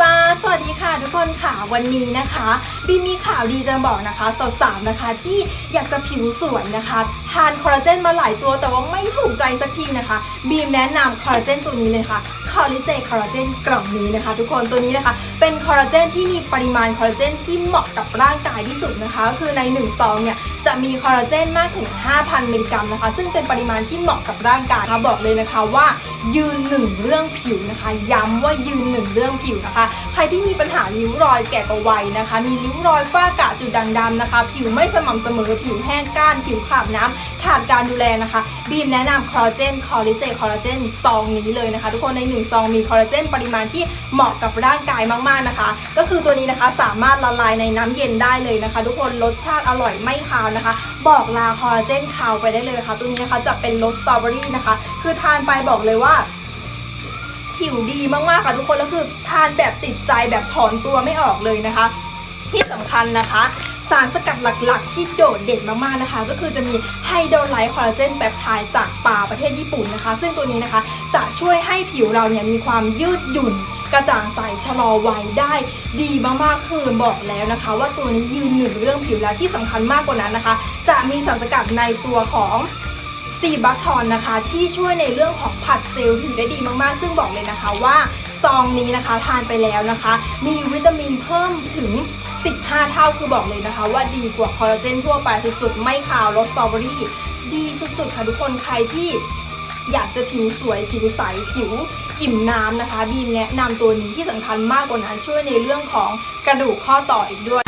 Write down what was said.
จ้าสวัส ดีค่ะทุกคนค่ะวันนี้นะคะบีมมีข่าวดีจะบอกนะคะสาวๆนะคะที่อยากจะผิวสวยนะคะ ทานคอลลาเจนมาหลายตัวแต่ว่าไม่ถูกใจสักทีนะคะ บีมแนะนำคอลลาเจนตัวนี้เลยค่ะคอลลิเจคอลลาเจนกล่องนี้นะคะ ทุกคนตัวนี้นะคะ เป็นคอลลาเจนที่มีปริมาณคอลลาเจนที่เหมาะกับร่างกายที่สุดนะคะก็คือใน1ซองเนี่ยจะมีคอลลาเจนมากถึง 5,000 มิลลิกรัมนะคะ ซึ่งเป็นปริมาณที่เหมาะกับร่างกายนะคะบอกเลยนะคะว่ายืนหนึ่งเรื่องผิวนะคะ ย้ำว่ายืนหนึ่งเรื่องผิวนะคะ ใครที่มีปัญหาริ้วรอยแก่กว่าวัยนะคะ มีริ้วรอยฝ้ากระจุดด่างดำนะคะ ผิวไม่สม่ำเสมอ ผิวแห้งก้าน ผิวขาดน้ำขาดการดูแลนะคะ บีมแนะนำคอลลาเจนคอลลิเจนคอลลาเจนซองนี้เลยนะคะ ทุกคนใน1ซองมีคอลลาเจนปริมาณที่เหมาะกับร่างกายมากๆนะคะ ก็คือตัวนี้นะคะสามารถละลายในน้ำเย็นได้เลยนะคะ ทุกคนรสชาติอร่อยไม่คาวนะคะ บอกลาคอลลาเจนคาวไปได้เลยค่ะ ตัวนี้นะคะจะเป็นรสสตรอเบอรี่นะคะ คือทานไปบอกเลยว่า ผิวดีมากๆค่ะทุกคนแล้วคือทานแบบติดใจแบบถอนตัวไม่ออกเลยนะคะ ที่สำคัญนะคะสารสกัดหลักๆ ที่โดดเด่นมากๆนะคะ ก็คือจะมีไฮโดรไลท์คอลลาเจนแปปไทด์จากป่าประเทศญี่ปุ่นนะคะ ซึ่งตัวนี้นะคะจะช่วยให้ผิวเราเนี่ยมีความยืดหยุ่นกระจ่างใสชะลอวัยได้ดีมากๆคือบอกแล้วนะคะ ว่าตัวนี้ยืนหนึ่งเรื่องผิวแล้วที่สำคัญมากกว่านั้นนะคะ จะมีสารสกัดในตัวของ ซีบัคทอนนะคะ ที่ช่วยในเรื่องของผัดเซลล์ผิวได้ดีมากๆ ซึ่งบอกเลยนะคะว่าซองนี้นะคะทานไปแล้วนะคะ มีวิตามินเพิ่มถึง 15 เท่าคือบอกเลยนะคะ ว่าดีกว่าคอลลาเจนทั่วไปสุดๆ ไม่ขาวรสสตรอเบอรี่ ดีสุดๆ ค่ะทุกคนใครที่อยากจะผิวสวยผิวใสผิวอิ่มน้ำนะคะ บีมแนะนำตัวนี้ที่สำคัญมากกว่านั้นช่วยในเรื่องของกระดูกข้อต่ออีกด้วย